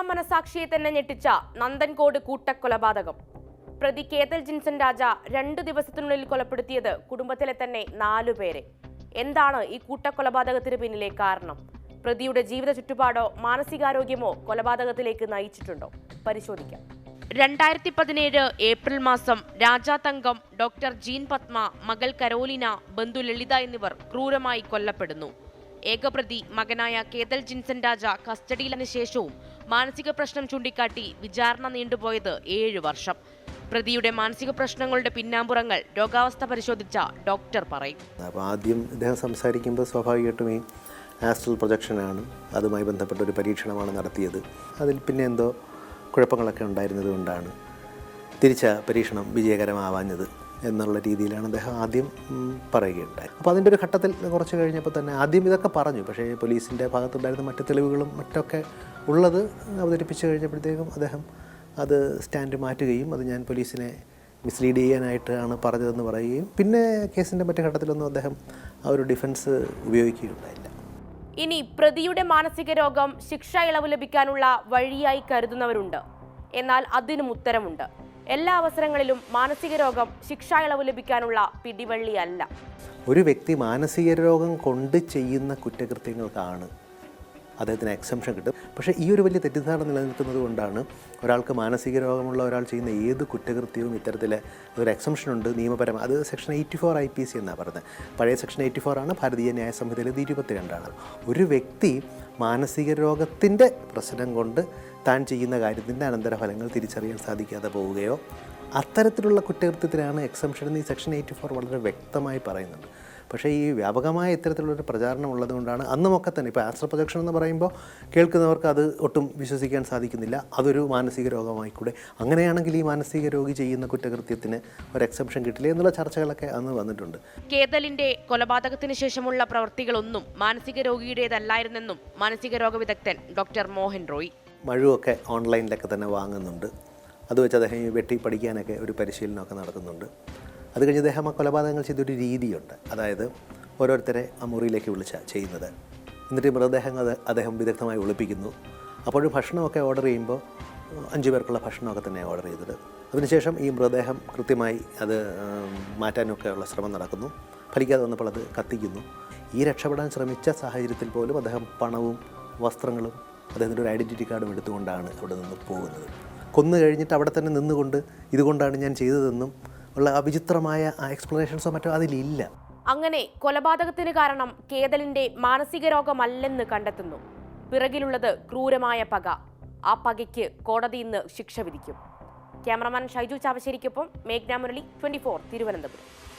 മലയാള മനസാക്ഷിയെ തന്നെ ഞെട്ടിച്ച നന്ദൻകോട് കൂട്ടക്കൊലപാതകം. പ്രതി കേതൽ ജിൻസൺ രാജ രണ്ടു ദിവസത്തിനുള്ളിൽ കൊലപ്പെടുത്തിയത് കുടുംബത്തിലെ തന്നെ നാലു പേരെ. എന്താണ് ഈ കൂട്ടക്കൊലപാതകത്തിന് പിന്നിലെ കാരണം? പ്രതിയുടെ ജീവിത ചുറ്റുപാടോ മാനസികാരോഗ്യമോ കൊലപാതകത്തിലേക്ക് നയിച്ചിട്ടുണ്ടോ? പരിശോധിക്കാം. രണ്ടായിരത്തി പതിനേഴ് ഏപ്രിൽ മാസം രാജാതങ്കം ഡോക്ടർ ജീൻ പത്മ മകൾ കരോലിന ബന്ധു ലളിത എന്നിവർ ക്രൂരമായി കൊല്ലപ്പെടുന്നു. ഏകപ്രതി മകനായ കേതൽ ജിൻസൻ രാജ കസ്റ്റഡിയിലെന്ന ശേഷവും മാനസിക പ്രശ്നം ചൂണ്ടിക്കാട്ടി വിചാരണ നീണ്ടുപോയത് ഏഴ് വർഷം. പ്രതിയുടെ മാനസിക പ്രശ്നങ്ങളുടെ പിന്നാമ്പുറങ്ങൾ രോഗാവസ്ഥ പരിശോധിച്ച ഡോക്ടർ പറയും. അപ്പോൾ ആദ്യം ഇദ്ദേഹം സംസാരിക്കുമ്പോൾ സ്വാഭാവികമായിട്ടും ഈ ആസ്ട്രൽ പ്രൊജക്ഷനാണ്. അതുമായി ബന്ധപ്പെട്ട ഒരു പരീക്ഷണമാണ് നടത്തിയത്. അതിൽ പിന്നെ എന്തോ കുഴപ്പങ്ങളൊക്കെ ഉണ്ടായിരുന്നത് കൊണ്ടാണ് തിരിച്ച പരീക്ഷണം വിജയകരമാവാഞ്ഞത്. എന്നുള്ള രീതിയിലാണ് അദ്ദേഹം ആദ്യം പറയുകയുണ്ടായി അപ്പോൾ അതിന്റെ ഒരു ഘട്ടത്തിൽ കുറച്ച് കഴിഞ്ഞപ്പോൾ തന്നെ ആദ്യം ഇതൊക്കെ പറഞ്ഞു. പക്ഷേ പോലീസിന്റെ ഭാഗത്തുണ്ടായിരുന്ന മറ്റു തെളിവുകളും മറ്റൊക്കെ ഉള്ളത് അവതരിപ്പിച്ച് കഴിഞ്ഞപ്പോഴത്തേക്കും അദ്ദേഹം അത് സ്റ്റാൻഡ് മാറ്റുകയും അത് ഞാൻ പോലീസിനെ മിസ്ലീഡ് ചെയ്യാനായിട്ടാണ് പറഞ്ഞതെന്ന് പറയുകയും പിന്നെ കേസിന്റെ മറ്റു ഘട്ടത്തിലൊന്നും അദ്ദേഹം ആ ഒരു ഡിഫൻസ് ഉപയോഗിക്കുകയുണ്ടായില്ല. ഇനി പ്രതിയുടെ മാനസിക രോഗം ശിക്ഷ ഇളവ് ലഭിക്കാനുള്ള വഴിയായി കരുതുന്നവരുണ്ട്. എന്നാൽ അതിനും ഉത്തരമുണ്ട്. എല്ലാ അവസരങ്ങളിലും മാനസിക രോഗം ശിക്ഷാ ഇളവ് ലഭിക്കാനുള്ള പിടിവള്ളിയല്ല. ഒരു വ്യക്തി മാനസിക രോഗം കൊണ്ട് ചെയ്യുന്ന കുറ്റകൃത്യങ്ങൾക്കാണ് അദ്ദേഹത്തിന് എക്സംഷൻ കിട്ടും. പക്ഷേ ഈ ഒരു വലിയ തെറ്റിദ്ധാരണ നിലനിൽക്കുന്നത് കൊണ്ടാണ് ഒരാൾക്ക് മാനസിക രോഗമുള്ള ഒരാൾ ചെയ്യുന്ന ഏത് കുറ്റകൃത്യവും ഇത്തരത്തിലെ ഒരു എക്സംഷൻ ഉണ്ട് നിയമപരം അത് section eighty four I P C എന്നാണ് പറയുന്നത്. പഴയ സെക്ഷൻ എയ്റ്റി ഫോർ ആണ് ഭാരതീയ ന്യായ സംഹിതയിലെ ഇത് ഇരുപത്തിരണ്ടാണ്. ഒരു വ്യക്തി മാനസിക രോഗത്തിന്റെ പ്രശ്നം കൊണ്ട് താൻ ചെയ്യുന്ന കാര്യത്തിന്റെ അനന്തരഫലങ്ങൾ തിരിച്ചറിയാൻ സാധിക്കാതെ പോവുകയോ അത്തരത്തിലുള്ള കുറ്റകൃത്യത്തിലാണ് എക്സംഷൻ എന്ന് ഈ സെക്ഷൻ എയ്റ്റി ഫോർ വളരെ വ്യക്തമായി പറയുന്നുണ്ട് പക്ഷേ ഈ വ്യാപകമായ ഇത്തരത്തിലുള്ളൊരു പ്രചാരണം ഉള്ളതുകൊണ്ടാണ് അന്നുമൊക്കെ തന്നെ ഇപ്പോൾ ആസ്ട്രോ പ്രൊജക്ഷൻ എന്ന് പറയുമ്പോൾ കേൾക്കുന്നവർക്ക് അത് ഒട്ടും വിശ്വസിക്കാൻ സാധിക്കുന്നില്ല അതൊരു മാനസിക രോഗമായിക്കൂടെ അങ്ങനെയാണെങ്കിൽ ഈ മാനസിക രോഗി ചെയ്യുന്ന കുറ്റകൃത്യത്തിന് ഒരു എക്സെപ്ഷൻ കിട്ടില്ല എന്നുള്ള ചർച്ചകളൊക്കെ അന്ന് വന്നിട്ടുണ്ട്. കേതലിന്റെ കൊലപാതകത്തിന് ശേഷമുള്ള പ്രവൃത്തികളൊന്നും മാനസിക രോഗിയുടേതല്ലായിരുന്നെന്നും മാനസിക രോഗ വിദഗ്ധൻ ഡോക്ടർ മോഹൻ റോയ്. മഴുവൊക്കെ ഓൺലൈനിലൊക്കെ തന്നെ വാങ്ങുന്നുണ്ട്. അത് വെച്ച് അദ്ദേഹം വെട്ടി പഠിക്കാനൊക്കെ ഒരു പരിശീലനമൊക്കെ നടത്തുന്നുണ്ട്. അത് കഴിഞ്ഞ് അദ്ദേഹം ആ കൊലപാതകങ്ങൾ ചെയ്തൊരു രീതിയുണ്ട്. അതായത് ഓരോരുത്തരെ ആ മുറിയിലേക്ക് വിളിച്ച ചെയ്യുന്നത്. എന്നിട്ട് ഈ മൃതദേഹം അത് അദ്ദേഹം വിദഗ്ധമായി ഒളിപ്പിക്കുന്നു. അപ്പോഴും ഭക്ഷണമൊക്കെ ഓർഡർ ചെയ്യുമ്പോൾ അഞ്ച് പേർക്കുള്ള ഭക്ഷണമൊക്കെ തന്നെ ഓർഡർ ചെയ്തത്. അതിനുശേഷം ഈ മൃതദേഹം കൃത്യമായി അത് മാറ്റാനൊക്കെയുള്ള ശ്രമം നടക്കുന്നു. ഫലിക്കാതെ വന്നപ്പോൾ അത് കത്തിക്കുന്നു. ഈ രക്ഷപ്പെടാൻ ശ്രമിച്ച സാഹചര്യത്തിൽ പോലും അദ്ദേഹം പണവും വസ്ത്രങ്ങളും അദ്ദേഹത്തിന്റെ ഒരു ഐഡന്റിറ്റി കാർഡും എടുത്തുകൊണ്ടാണ് അവിടെ നിന്ന് പോകുന്നത്. കൊന്നു കഴിഞ്ഞിട്ട് അവിടെ തന്നെ നിന്നുകൊണ്ട് ഇതുകൊണ്ടാണ് ഞാൻ ചെയ്തതെന്നും ഉള്ള അവിചിത്രമായ എക്സ്പ്ലനേഷൻസോ മറ്റോ അതിലില്ല. അങ്ങനെ കൊലപാതകത്തിന് കാരണം കേതലിന്റെ മാനസിക രോഗമല്ലെന്ന് കണ്ടെത്തുന്നു. പിറകിലുള്ളത് ക്രൂരമായ പക. ആ പകയ്ക്ക് കോടതി ഇന്ന് ശിക്ഷ വിധിക്കും. ക്യാമറമാൻ ഷൈജു ചാവശ്ശേരിക്കൊപ്പം മേഘ്ന മുരളി ട്വന്റി തിരുവനന്തപുരം.